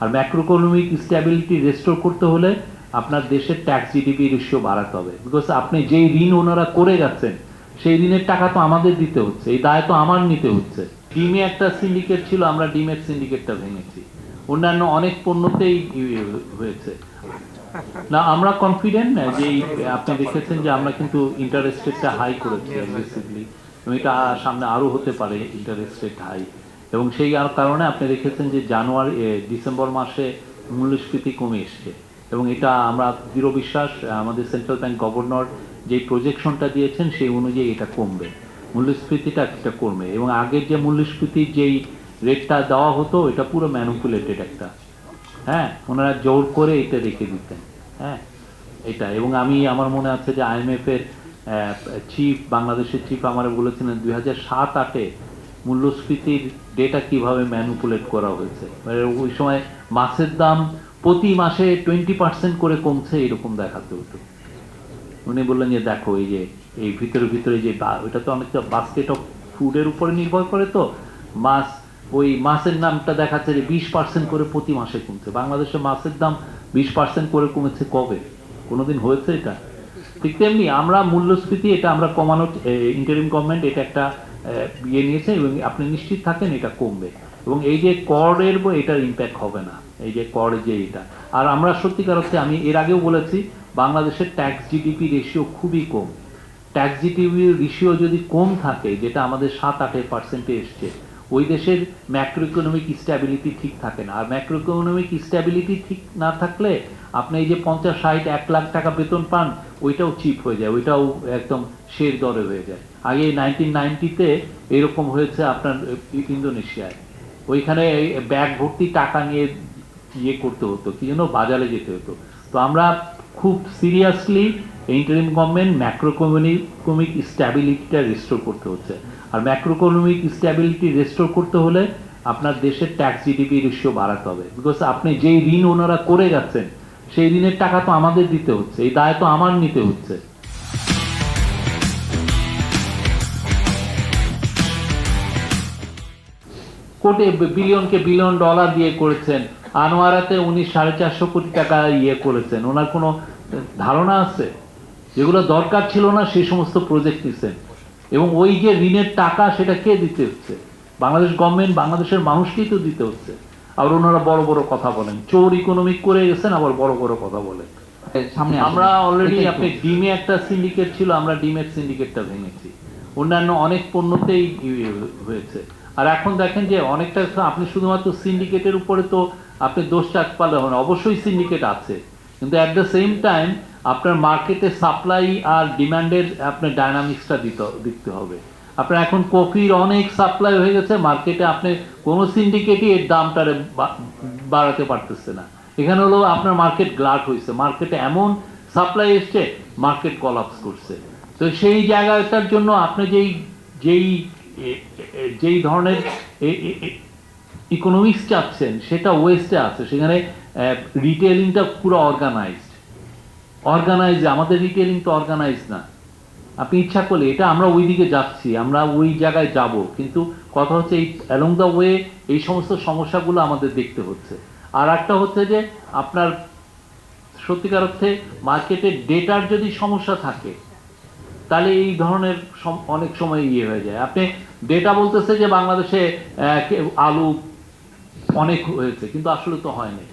আর ম্যাক্রোইকোনমিক stability restore করতে হলে আপনার দেশের ট্যাক্স জিডিপি রেশিও বাড়াতে হবে। বিকজ আপনি যেই ঋণ ওনারা করে যাচ্ছেন, সেই ঋণের টাকা তো আমাদের দিতে হচ্ছে, এই দায় তো আমার নিতে হচ্ছে। ডিমে একটা সিন্ডিকেট ছিল, আমরা ডিমের সিন্ডিকেটটা ভেঙেছি। অন্যান্য অনেক পণ্যতেই হয়েছে। না, আমরা কনফিডেন্ট না যে আপনি দেখেছেন যে আমরা কিন্তু ইন্টারেস্ট রেটটা হাই করেছি এবং এটা সামনে আরও হতে পারে ইন্টারেস্ট রেট হাই এবং সেই কারণে আপনি দেখেছেন যে জানুয়ারি ডিসেম্বর মাসে মূল্যস্ফীতি কমে এসছে। এবং এটা আমরা দৃঢ় বিশ্বাস, আমাদের সেন্ট্রাল ব্যাংক গভর্নর যে প্রজেকশনটা দিয়েছেন সেই অনুযায়ী এটা কমবে। মূল্যস্ফীতিটা একটা কমবে এবং আগের যে মূল্যস্ফীতির যেই রেটটা দেওয়া হতো, এটা পুরো ম্যানুপুলেটেড একটা। হ্যাঁ ওনারা জোর করে এটা রেখে দিতেন। হ্যাঁ এটা। এবং আমি, আমার মনে আছে যে আইএমএফ এর চিফ বাংলাদেশের চিফ আমার বলেছিলেন দুই হাজার সাত আটে মূল্যস্ফীতির ডেটা কীভাবে ম্যানুপুলেট করা হয়েছে? মানে ওই সময় মাছের দাম প্রতি মাসে টোয়েন্টি পার্সেন্ট করে কমছে, এরকম দেখাতে হতো। উনি বললেন যে, দেখো, এই যে, এই ভিতরে ভিতরে যে ওটা তো অনেকটা বাস্কেট অফ ফুডের উপরে নির্ভর করে তো। মাছ, ওই মাছের নামটা দেখাচ্ছে যে বিশ পার্সেন্ট করে প্রতি মাসে কমছে। বাংলাদেশে মাছের দাম বিশ পার্সেন্ট করে কমেছে কবে? কোনোদিন হয়েছে এটা? ঠিক তেমনি আমরা মূল্যস্ফীতি, এটা আমরা কমানোর ইন্টারিম গভর্নমেন্ট এটা একটা ইয়ে নিয়েছে এবং আপনি নিশ্চিত থাকেন এটা কমবে। এবং এই যে করের এটার ইম্প্যাক্ট হবে না। এই যে কর যে এটা। আর আমরা সত্যিকার হচ্ছে আমি এর আগেও বলেছি, বাংলাদেশের ট্যাক্স জিডিপি রেশিও খুবই কম। ট্যাক্স জিডিপি রেশিও যদি কম থাকে, যেটা আমাদের সাত আটের পার্সেন্টে এসছে ওই দেশের ম্যাক্রো ইকোনমিক স্ট্যাবিলিটি ঠিক থাকে না। আর ম্যাক্রো ইকোনমিক স্ট্যাবিলিটি ঠিক না থাকলে আপনি এই যে পঞ্চাশ, ষাট, এক লাখ টাকা বেতন পান, ওইটাও চিপ হয়ে যায়, ওইটাও একদম শের দরে হয়ে যায়। আগে নাইনটিন নাইনটিতে এরকম হয়েছে আপনার ইন্দোনেশিয়ায়। ওইখানে ব্যাগ ভর্তি টাকা নিয়ে ইয়ে করতে হতো, কি জন্য বাজারে যেতে হতো। তো আমরা খুব সিরিয়াসলি ইন্টারিম গভর্নমেন্ট ম্যাক্রোইকোনমিক স্ট্যাবিলিটিটা রেস্টোর করতে হচ্ছে। আর ম্যাক্রোইকোনমিক স্ট্যাবিলিটি রেস্টোর করতে হলে আপনার দেশের ট্যাক্স জিডিপি রেশিও বাড়াতে হবে। বিকজ আপনি যেই ঋণ ওনারা করে যাচ্ছেন, সেই ঋণের টাকা তো আমাদের দিতে হচ্ছে, এই দায় তো আমার নিতে হচ্ছে। কোটি বিলিয়নকে বিলিয়ন ডলার দিয়ে করেছেন, আনোয়ারাতে উনি সাড়ে চারশো কোটি টাকা ইয়ে করেছেন। ওনার কোনো ধারণা আছে? যেগুলো দরকার ছিল না সেই সমস্ত প্রজেক্ট নিছেন এবং ওই যে ঋণের টাকা সেটা কে দিতে হচ্ছে? বাংলাদেশ গভর্নমেন্ট বাংলাদেশের মানুষকেই তো দিতে হচ্ছে। আর ওনারা বড় বড় কথা বলেন। চোর ইকোনমিক করে গেছেন আবার বড় বড় কথা বলেন। সামনে আমরা অলরেডি আপনি ডিমে একটা সিন্ডিকেট ছিল আমরা ডিমের সিন্ডিকেটটা ভেঙেছি। অন্যান্য অনেক পণ্যতেই হয়েছে। আর এখন দেখেন যে অনেকটা আপনি শুধুমাত্র সিন্ডিকেটের উপরে তো আপনি দোষ চাট পারলে হবে না অবশ্যই সিন্ডিকেট আছে। কিন্তু অ্যাট দ্য সেম টাইম আপনার মার্কেটে সাপ্লাই আর ডিমান্ডের আপনার ডায়নামিক্সটা দিতে দিতে হবে। আপনার এখন কফির অনেক সাপ্লাই হয়ে গেছে মার্কেটে আপনি কোনো সিন্ডিকেটই এর দামটা বাড়াতে পারতেছে না। এখানে হলো আপনার মার্কেট গ্লাট হয়েছে মার্কেটে এমন সাপ্লাই এসছে মার্কেট কলাপস করছে। তো সেই জায়গাটার জন্য আপনি যেই যেই যেই ধরনের ইকোনমিক্স চাচ্ছেন, সেটা ওয়েস্টে আছে। সেখানে রিটেলিংটা পুরো অর্গানাইজড অর্গানাইজ আমাদের রিটেলিং তো অর্গানাইজ না। আপনি ইচ্ছা করলে, এটা আমরা ওই দিকে যাচ্ছি, আমরা ওই জায়গায় যাব, কিন্তু কথা হচ্ছে এই অ্যালং দ্য ওয়ে এই সমস্ত সমস্যাগুলো আমাদের দেখতে হচ্ছে। আর একটা হচ্ছে যে, আপনার সত্যিকার অর্থে মার্কেটে ডেটার যদি সমস্যা থাকে, তাহলে এই ধরনের অনেক সময় ইয়ে হয়ে যায়। আপনি ডেটা বলতেছে যে, বাংলাদেশে আলু অনেক হয়েছে, কিন্তু আসলে তো হয়নি